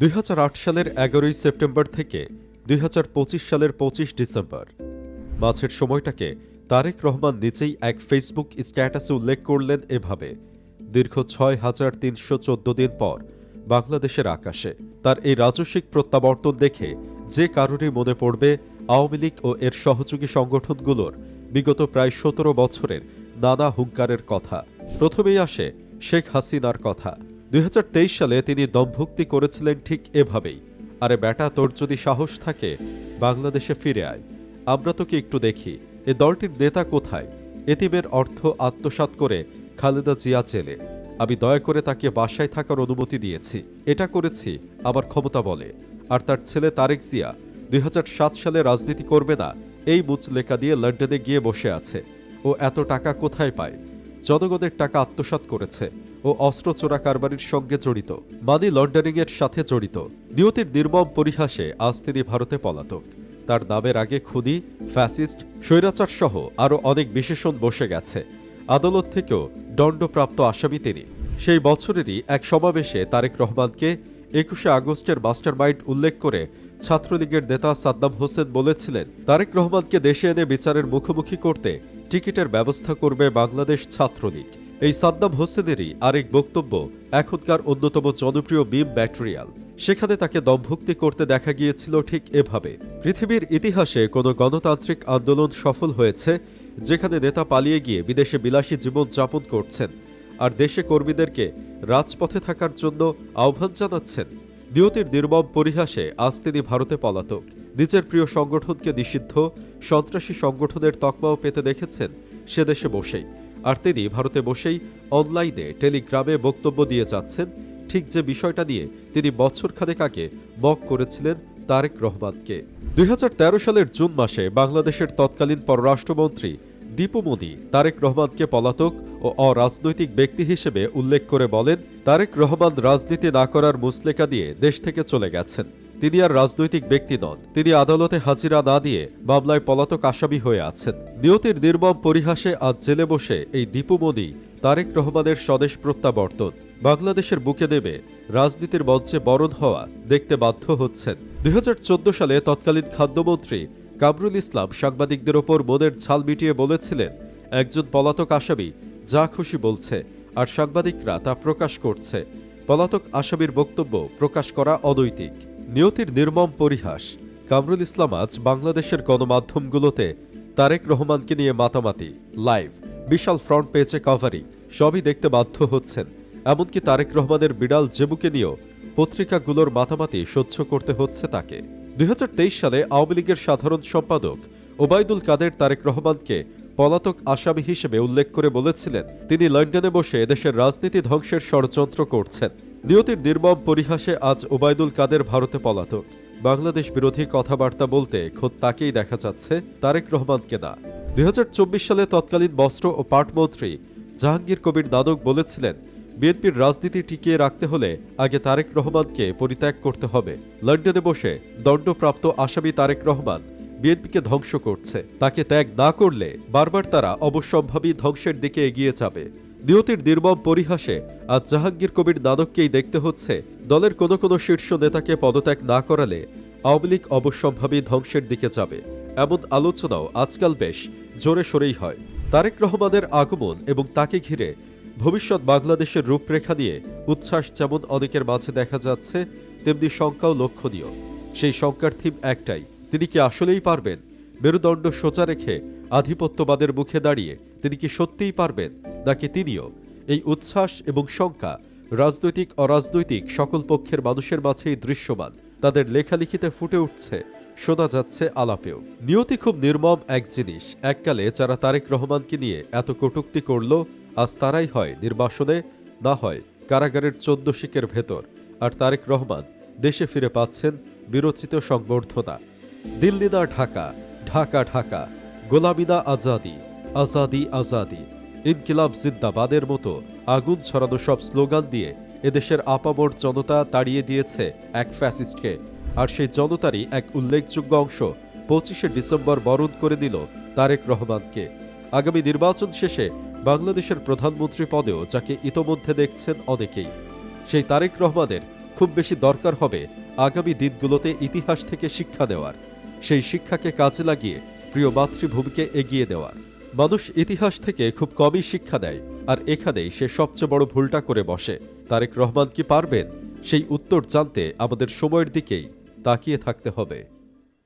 দুই হাজার আট সালের এগারোই সেপ্টেম্বর থেকে দুই হাজার পঁচিশ সালের পঁচিশ ডিসেম্বর। মাঝের সময়টাকে তারেক রহমান নিজেই এক ফেসবুক স্ট্যাটাসে উল্লেখ করলেন এভাবে, দীর্ঘ ছয় হাজার তিনশো চোদ্দ দিন পর বাংলাদেশের আকাশে তার এই রাজস্বিক প্রত্যাবর্তন দেখে যে কারোরই মনে পড়বে আওয়ামী লীগ ও এর সহযোগী সংগঠনগুলোর বিগত প্রায় সতেরো বছরের নানা হুঙ্কারের কথা। প্রথমেই আসে শেখ হাসিনার কথা। দুই হাজার তেইশ সালে তিনি দমভুক্তি করেছিলেন ঠিক এভাবেই। আরে বেটা তোর যদি সাহস থাকে, বাংলাদেশে ফিরে আয়। আমরা তোকে একটু দেখি, এ দলটির নেতা কোথায়? এতিমের অর্থ আত্মসাৎ করে খালেদা জিয়া জেলে। আমি দয়া করে তাকে বাসায় থাকার অনুমতি দিয়েছি। এটা করেছি, আমার ক্ষমতা বলে। আর তার ছেলে তারেক জিয়া দুই হাজার সাত সালে রাজনীতি করবে না, এই মুচলেখা দিয়ে লন্ডনে গিয়ে বসে আছে। ও এত টাকা কোথায় পায়? জনগণের টাকা আত্মসাৎ করেছে ও অস্ত্র চোরা কারবারির সঙ্গে জড়িত মানি লন্ডারিংয়ের সাথে জড়িত। নিয়তির নির্মম পরিহাসে আজ তিনি ভারতে পলাতক। তার নামের আগে খুদি ফ্যাসিস্ট স্বৈরাচার সহ আরও অনেক বিশেষণ বসে গেছে। আদালত থেকেও দণ্ডপ্রাপ্ত আসামি তিনি। সেই বছরেরই এক সমাবেশে তারেক রহমানকে একুশে আগস্টের মাস্টারমাইন্ড উল্লেখ করে ছাত্রলীগের নেতা সাদ্দাম হোসেন বলেছিলেন, তারেক রহমানকে দেশে এনে বিচারের মুখোমুখি করতে টিকিটের ব্যবস্থা করবে বাংলাদেশ ছাত্রলীগ। এই সাদ্দাম হোসেনেরই আরেক বক্তব্য, এখনকার অন্যতম জনপ্রিয় বিম ব্যাটেরিয়াল সেখানে তাকে দমভুক্তি করতে দেখা গিয়েছিল ঠিক এভাবে। পৃথিবীর ইতিহাসে কোনো গণতান্ত্রিক আন্দোলন সফল হয়েছে, যেখানে নেতা পালিয়ে গিয়ে বিদেশে বিলাসী জীবন যাপন করছেন, আর দেশে কর্মীদেরকে রাজপথে থাকার জন্য আহ্বান জানাচ্ছেন। নিয়তির নির্মম পরিহাসে আজ তিনি ভারতে পলাতক। নিজের প্রিয় সংগঠনকে নিষিদ্ধ, সন্ত্রাসী সংগঠনের তকমাও পেতে দেখেছেন সে দেশে বসেই। আর তিনি ভারতে বসেই অনলাইনে, টেলিগ্রামে বক্তব্য দিয়ে যাচ্ছেন। ঠিক যে বিষয়টা নিয়ে তিনি বছরখানেক আগে মক করেছিলেন তারেক রহমানকে। দুই হাজার তেরো সালের জুন মাসে বাংলাদেশের তৎকালীন পররাষ্ট্রমন্ত্রী দীপুমণি তারেক রহমানকে পলাতক ও অরাজনৈতিক ব্যক্তি হিসেবে উল্লেখ করে বলেন, তারেক রহমান রাজনীতি না করার মুসলেকা দিয়ে দেশ থেকে চলে গেছেন। তিনি আর রাজনৈতিক ব্যক্তি নন। তিনি আদালতে হাজিরা না দিয়ে মামলায় পলাতক আসামি হয়ে আছেন। নিয়তির নির্মম পরিহাসে আজ জেলে বসে এই দীপুমণি তারেক রহমানের স্বদেশ প্রত্যাবর্তন। বাংলাদেশের বুকে দেবে রাজনীতির মঞ্চে বরণ হওয়া দেখতে বাধ্য হচ্ছেন। দুই হাজার চোদ্দ সালে তৎকালীন খাদ্যমন্ত্রী কামরুল ইসলাম সাংবাদিকদের ওপর মনের ঝাল মিটিয়ে বলেছিলেন, একজন পলাতক আসামি যা খুশি বলছে আর সাংবাদিকরা তা প্রকাশ করছে। পলাতক আসামির বক্তব্য প্রকাশ করা অনৈতিক। নিয়তির নির্মম পরিহাস। কামরুল ইসলাম আজ বাংলাদেশের গণমাধ্যমগুলোতে তারেক রহমানকে নিয়ে মাতামাতি, লাইভ, বিশাল ফ্রন্ট পেজে কভারিং সবই দেখতে বাধ্য হচ্ছেন। এমনকি তারেক রহমানের বিড়াল জেবুকে নিয়েও পত্রিকাগুলোর মাতামাতি সহ্য করতে হচ্ছে তাকে। দুই হাজার তেইশ সালে আওয়ামী লীগের সাধারণ সম্পাদক ওবায়দুল কাদের তারেক রহমানকে পলাতক আসামি হিসেবে উল্লেখ করে বলেছিলেন, তিনি লন্ডনে বসে এদেশের রাজনীতি ধ্বংসের ষড়যন্ত্র করছেন। নিয়তির নির্মম পরিহাসে আজ ওবায়দুল কাদের ভারতে পলাতক। বাংলাদেশ বিরোধী কথাবার্তা বলতে খোদ তাকেই দেখা যাচ্ছে তারেক রহমানকে না। দুই হাজার চব্বিশ সালে তৎকালীন বস্ত্র ও পাটমন্ত্রী জাহাঙ্গীর কবির নাদক বলেছিলেন, বিএনপির রাজনীতি টিকিয়ে রাখতে হলে আগে তারেক রহমানকে পরিত্যাগ করতে হবে। লন্ডনে বসে দণ্ডপ্রাপ্ত আসামি তারেক রহমান বিএনপিকে ধ্বংস করছে। তাকে ত্যাগ না করলে বারবার তারা অবশ্যম্ভাবী ধ্বংসের দিকে এগিয়ে যাবে। নিয়তির নির্মম পরিহাসে আজ জাহাঙ্গীর কবির নানককেই দেখতে হচ্ছে দলের কোনো কোনো শীর্ষ নেতাকে পদত্যাগ না করালে আওয়ামী লীগ অবশ্যম্ভাবী ধ্বংসের দিকে যাবে। এমন আলোচনাও আজকাল বেশ জোরে সরেই হয়। তারেক রহমানের আগমন এবং তাকে ঘিরে ভবিষ্যৎ বাংলাদেশের রূপরেখা নিয়ে উচ্ছ্বাস যেমন অনেকের মাঝে দেখা যাচ্ছে, তেমনি শঙ্কাও লক্ষণীয়। সেই শঙ্কার থিম একটাই, তিনি কি আসলেই পারবেন? মেরুদণ্ড সোজা রেখে আধিপত্যবাদের মুখে দাঁড়িয়ে তিনি কি সত্যিই পারবেন, নাকি তিনিও? এই উচ্ছ্বাস এবং শঙ্কা রাজনৈতিক অরাজনৈতিক সকল পক্ষের মানুষের মাঝেই দৃশ্যমান। তাদের লেখালেখিতে ফুটে উঠছে, শোনা যাচ্ছে আলাপেও। নিয়তি খুব নির্মম এক জিনিস, এককালে যারা তারেক রহমানকে নিয়ে এত কটূক্তি করল, আজ তারাই হয় নির্বাসনে, না হয় কারাগারের চোদ্দ শিকের ভেতর। আর তারেক রহমান দেশে ফিরে পাচ্ছেন বিরচিত সংবর্ধনা। দিল্লি না ঢাকা ঢাকা ঢাকা গোলামিনা আজাদি। আজাদি আজাদি। ইনকিলাব জিন্দাবাদের মতো আগুন ছড়ানো সব স্লোগান দিয়ে এদেশের আপামর জনতা তাড়িয়ে দিয়েছে এক ফ্যাসিস্টকে। আর সেই জনতারই এক উল্লেখযোগ্য অংশ পঁচিশে ডিসেম্বর বরণ করে দিল তারেক রহমানকে। আগামী নির্বাচন শেষে বাংলাদেশের প্রধানমন্ত্রী পদেও যাকে ইতোমধ্যে দেখছেন অনেকেই। সেই তারেক রহমানের খুব বেশি দরকার হবে আগামী দিনগুলোতে ইতিহাস থেকে শিক্ষা দেওয়ার সেই শিক্ষাকে কাজে লাগিয়ে প্রিয় মাতৃভূমিকে এগিয়ে দেওয়ার। মানুষ ইতিহাস থেকে খুব কমই শিক্ষা দেয় আর এখানেই সে সবচেয়ে বড় ভুলটা করে বসে। তারেক রহমান কি পারবেন? সেই উত্তর জানতে আমাদের সময়ের দিকেই তাকিয়ে থাকতে হবে।